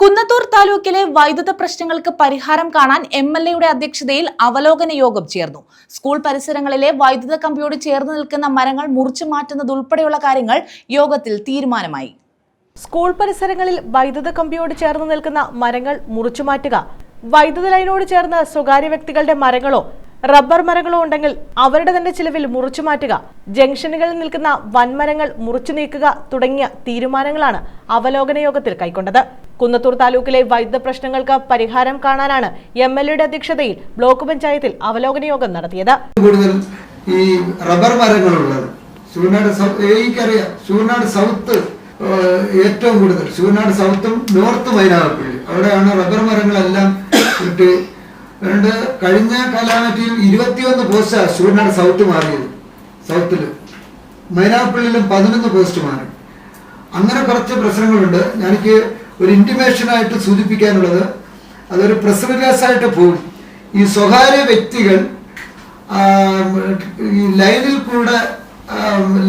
കുന്നത്തൂർ താലൂക്കിലെ വൈദ്യുത പ്രശ്നങ്ങൾക്ക് പരിഹാരം കാണാൻ എം എൽ എയുടെ അധ്യക്ഷതയിൽ അവലോകന യോഗം ചേർന്നു. സ്കൂൾ പരിസരങ്ങളിലെ വൈദ്യുത കമ്പിയോട് ചേർന്ന് നിൽക്കുന്ന മരങ്ങൾ മുറിച്ചു മാറ്റുന്നതുൾപ്പെടെയുള്ള കാര്യങ്ങൾ യോഗത്തിൽ തീരുമാനമായി. സ്കൂൾ പരിസരങ്ങളിൽ വൈദ്യുത കമ്പിയോട് ചേർന്ന് നിൽക്കുന്ന മരങ്ങൾ മുറിച്ചു മാറ്റുക വൈദ്യുത ലൈനോട് ചേർന്ന് സ്വകാര്യ വ്യക്തികളുടെ മരങ്ങളോ റബ്ബർ മരങ്ങളോ ഉണ്ടെങ്കിൽ അവരുടെ തന്നെ ചിലവിൽ മുറിച്ചു മാറ്റുക. ജംഗ്ഷനുകളിൽ നിൽക്കുന്ന വൻമരങ്ങൾ മുറിച്ചു നീക്കുക തുടങ്ങിയ തീരുമാനങ്ങളാണ് അവലോകന യോഗത്തിൽ കൈക്കൊണ്ടത്. കുന്നത്തൂർ താലൂക്കിലെ വൈദ്യുത പ്രശ്നങ്ങൾക്ക് പരിഹാരം കാണാനാണ് എം എൽ എയുടെ അധ്യക്ഷതയിൽ ബ്ലോക്ക് പഞ്ചായത്തിൽ അവലോകന യോഗം നടത്തിയത്. ഈ റബ്ബർ സൗത്ത് ഏറ്റവും കൂടുതൽ. ശിവനാട് സൗത്തും നോർത്ത് മൈനാഗപ്പള്ളി അവിടെയാണ് റബ്ബർ മരങ്ങളെല്ലാം ഇട്ട് അതുകൊണ്ട് കഴിഞ്ഞ കാലാവധിയിൽ ഇരുപത്തിയൊന്ന് പോസ്റ്റാണ് ശിവനാട് സൗത്ത് മാറിയത്. സൗത്തിൽ മൈനാപ്പള്ളിയിലും പതിനൊന്ന് പോസ്റ്റ് മാറി. അങ്ങനെ കുറച്ച് പ്രശ്നങ്ങളുണ്ട്. എനിക്ക് ഒരു ഇന്റിമേഷനായിട്ട് സൂചിപ്പിക്കാനുള്ളത്. അതൊരു പ്രസ് റിലീസായിട്ട് പോകും ഈ സ്വകാര്യ വ്യക്തികൾ ഈ ലൈനിൽ കൂടെ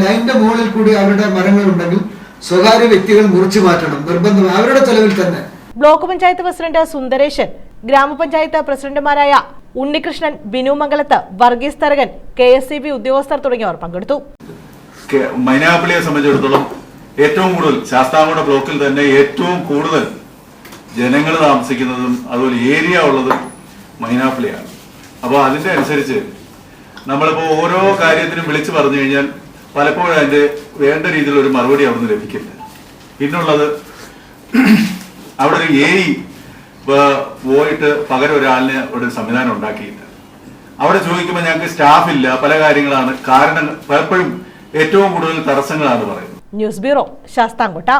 ലൈന്റെ മുകളിൽ കൂടി അവരുടെ മരങ്ങൾ ഉണ്ടെങ്കിൽ സ്വകാര്യ വ്യക്തികൾ മുറിച്ചു മാറ്റണം. നിർബന്ധം. അവരുടെ ചെലവിൽ തന്നെ. ബ്ലോക്ക് പഞ്ചായത്ത് പ്രസിഡന്റ് സുന്ദരേശൻ ഗ്രാമപഞ്ചായത്ത് പ്രസിഡന്റുമാരായ Unnikrishnan Binu Mangalath Varghese Tharakan K S C B ഉദ്യോഗസ്ഥർ തുടങ്ങിയവർ പങ്കെടുത്തു. മൈനാപ്പിളിയെ സംബന്ധിച്ചിടത്തോളം ഏറ്റവും കൂടുതൽ ശാസ്താംകോട്ട ബ്ലോക്കിൽ തന്നെ ഏറ്റവും കൂടുതൽ ജനങ്ങൾ താമസിക്കുന്നതും അതുപോലെ ഏരിയ ഉള്ളതും മൈനാപ്പിളിയാണ്. അപ്പോൾ അതിന്റെ അനുസരിച്ച് നമ്മളിപ്പോൾ ഓരോ കാര്യത്തിനും വിളിച്ചു പറഞ്ഞു കഴിഞ്ഞാൽ പലപ്പോഴും അതിന്റെ വേണ്ട രീതിയിലുള്ള ഒരു മറുപടി അവിടുന്ന് ലഭിക്കില്ല. പിന്നുള്ളത് അവിടെ ഒരു എ പോയിട്ട് പകരം ഒരാളിന് ഒരു സംവിധാനം ഉണ്ടാക്കിയില്ല അവിടെ ചോദിക്കുമ്പോൾ ഞങ്ങൾക്ക് സ്റ്റാഫ് ഇല്ല പല കാര്യങ്ങളാണ്. കാരണം പലപ്പോഴും ഏറ്റവും കൂടുതൽ തടസ്സങ്ങളാണ് പറയുന്നത്. News bureau Sasthamkotta.